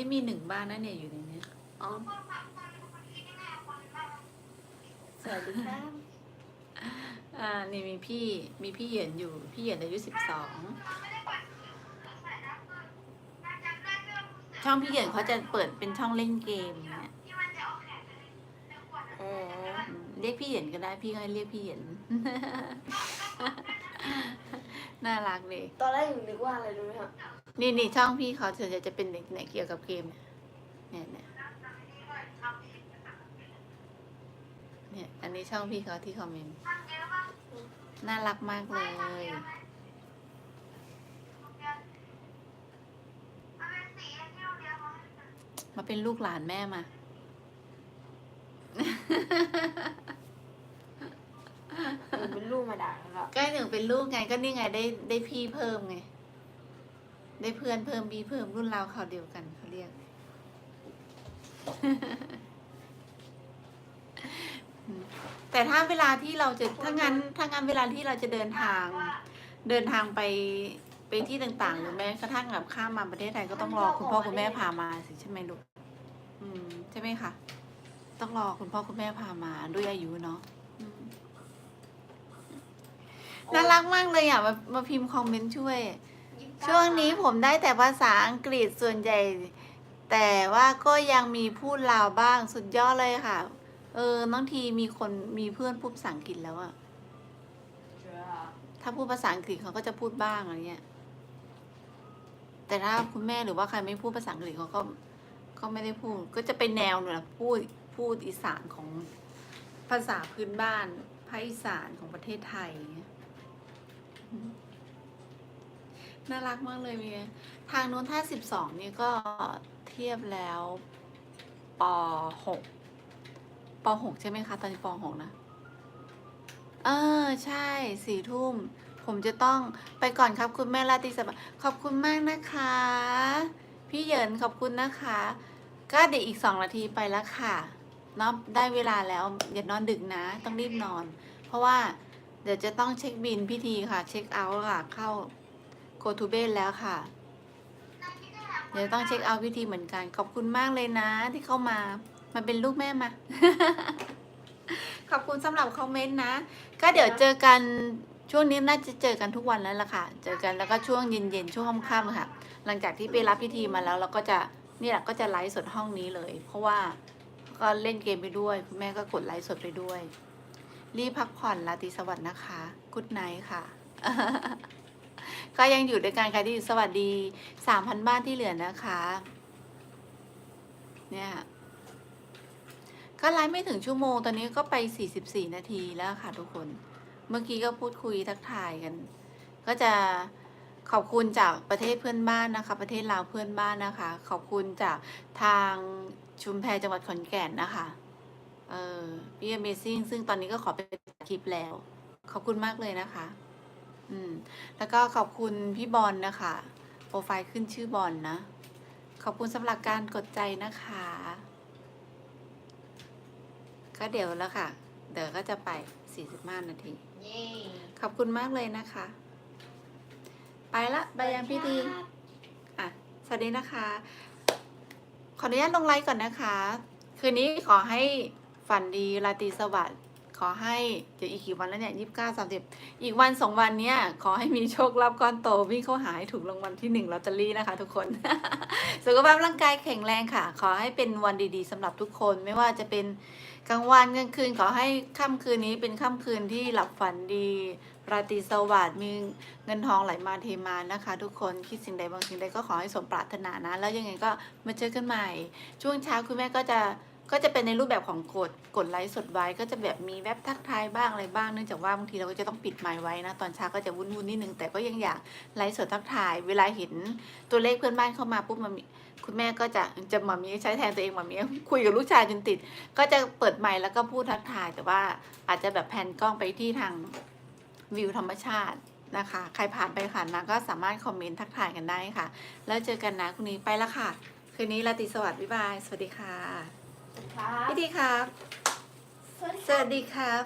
นี่มีหนึ่งบ้านนะเนี่ยอยู่ในเนี้ยอ๋อสวัสดีครับอ่านี่มีพี่มีพี่เหยียนอยู่ พี่เหยียนอายุสิบสองช่องพี่เหยียนเขาจะเปิดเป็นช่องเล่นเกมเนี่ยเอออืมเรียกพี่เหยียนก็ได้พี่ก็ให้เรียกพี่เหยียนน่ารักเลยตอนแรกหนูนึกว่าอะไรรู้ไหมครับ นี่นี่ช่องพี่เขาส่วนใหญ่จะเป็นเนี่ยเกี่ยวกับเกมเนี่ยเนี่ยเนี่ย อันนี้ช่องพี่เขาที่คอมเมนต์น่ารักมากเลย มาเป็นลูกหลานแม่มาหนูเป็นลูกมาด่าแล้วก็หนึ่งเป็นลูกไงก็นี่ไงได้ได้พี่เพิ่มไง ได้เพื่อนเพิ่มพี่เพิ่มรุ่นเราเขาวเดียวกันเขาเรียก แต่ถ้าเวลาที่เราจะถ้างั้นถ้างั้นเวลาที่เราจะเดินทาง เดินทางไปไปที่ต่างๆ หรือแม้กระทั่งแบบข้ามมาประเทศไทยก็ต้องรอคุณพ่อคุณแม่พามาสิใช่ไหมลูกอืมใช่ไหมคะต้องรอคุณพ่อคุณแม่พามาด้วยอายุเนาะน่ารักมากเลยอะมามาพิมพ์คอมเมนต์ช่วย ช่วงนี้ผมได้แต่ภาษาอังกฤษส่วนใหญ่ แต่ว่าก็ยังมีพูดลาวบ้างสุดยอดเลยค่ะ เออบางทีมีคนมีเพื่อนพูดภาษาอังกฤษแล้วอะถ้าพูดภาษาอังกฤษเขาก็จะพูดบ้างอะไรเงี้ย แต่ถ้าคุณแม่หรือว่าใครไม่พูดภาษาอังกฤษเขาก็ก็ไม่ได้พูด ก็จะเป็นแนวเนี่ยพูดพูดอีสานของภาษาพื้นบ้านภาคอีสานของประเทศไทย น่ารักมากเลยเมียทางนู้นถ้าสิบสองนี่ก็เทียบแล้วปหกปหกใช่ไหมคะ ตอนนี้ปหกนะ เออ ใช่สี่ทุ่ม ผมจะต้องไปก่อนครับคุณแม่ราตรีสวัสดิ์ขอบคุณมากนะคะ พี่เหยินขอบคุณนะคะ ก็เดี๋ยวอีกสองนาทีไปแล้วค่ะนาะได้เวลาแล้วอย่านอนดึกนะ ต้องรีบนอน เพราะว่าเดี๋ยวจะต้องเช็คบินพิธีค่ะ เช็คเอาท์ค่ะ เข้า โกทูเบนแล้วค่ะ เดี๋ยวต้องเช็คเอาท์พิธีเหมือนกัน ขอบคุณมากเลยนะที่เข้ามา มาเป็นลูกแม่มา ขอบคุณสำหรับคอมเมนต์นะ ก็เดี๋ยวเจอกันช่วงนี้น่าจะเจอกันทุกวันแล้วล่ะค่ะ เจอกันแล้วก็ช่วงเย็นๆช่วงค่ำๆค่ะ หลังจากที่ไปรับพิธีมาแล้วเราก็จะนี่แหละก็จะไลฟ์สดห้องนี้เลย เพราะว่าก็เล่นเกมไปด้วยคุณแม่ก็กดไลฟ์สดไปด้วย รีบพักผ่อนราตรีสวัสดิ์นะคะกุดไนท์ค่ะ ก็ยังอยู่ด้วยกันค่ะที่อยู่สวัสดีสามพันบ้านที่เหลือนะคะ เนี่ยก็ไลฟ์ไม่ถึงชั่วโมง ตอนนี้ก็ไปสี่สิบสี่นาทีแล้วค่ะทุกคน เมื่อกี้ก็พูดคุยทักทายกัน ก็จะขอบคุณจากประเทศเพื่อนบ้านนะคะ ประเทศลาวเพื่อนบ้านนะคะ ขอบคุณจากทางชุมแพจังหวัดขอนแก่นนะคะ เออพี่ Amazing ซึ่งตอนนี้ก็ขอเป็นคลิปแล้ว ขอบคุณมากเลยนะคะ อืม แล้วก็ขอบคุณพี่บอลนะคะ โปรไฟล์ขึ้นชื่อบอลนะ ขอบคุณสำหรับการกดใจนะคะ ก็เดี๋ยวแล้วค่ะ เดี๋ยวก็จะไป 45 นาทีเย้ขอบคุณมากเลยนะคะ ไปละไปยังพี่ดีอะ สวัสดีนะคะ ขออนุญาตลงไลฟ์ก่อนนะคะ คืนนี้ขอให้ฝันดีราตรีสวัสดิ์ ขอให้เดี๋ยวอีกกี่วันแล้วเนี่ยยี่สิบเก้าสามสิบอีกวันสองวันเนี้ยขอให้มีโชคลาภก้อนโตวิ่งเข้าหาให้ถูกรางวัลที่หนึ่งลอตเตอรี่นะคะทุกคน สุขภาพร่างกายแข็งแรงค่ะ ขอให้เป็นวันดีๆสำหรับทุกคนไม่ว่าจะเป็นกลางวันกลางคืนขอให้ค่ำคืนนี้เป็นค่ำคืนที่หลับฝันดี ราตรีสวัสดิ์มีเงินทองไหลมาเทมานะคะ ทุกคนคิดสิ่งใดบางสิ่งใดก็ขอให้สมปรารถนานะ แล้วยังไงก็มาเจอกันใหม่ ช่วงเช้าคุณแม่ก็จะ ก็จะเป็นในรูปแบบของกดกดไลฟ์สดไว้ ก็จะแบบมีแวบทักทายบ้างอะไรบ้างเนื่องจากว่าบางทีเราก็จะต้องปิดไมค์ไว้นะตอนเช้าก็จะวุ่นๆนิดนึงแต่ก็ยังอยากไลฟ์สดทักทาย เวลาเห็นตัวเลขเพื่อนบ้านเข้ามาปุ๊บมันคุณแม่ก็จะจะหมามีใช้แทนตัวเองหมามีคุยกับลูกชายจนติด ก็จะเปิดไมค์แล้วก็พูดทักทาย แต่ว่าอาจจะแบบแพนกล้องไปที่ทางวิวธรรมชาตินะคะ ใครผ่านไปผ่านมาก็สามารถคอมเมนต์ทักทายกันได้ค่ะ แล้วเจอกันนะคุณนี้ไปละค่ะ คืนนี้ราตรีสวัสดิ์บ๊ายบาย สวัสดีค่ะ ครับพี่ดีครับ สวัสดีสวัสดีครับ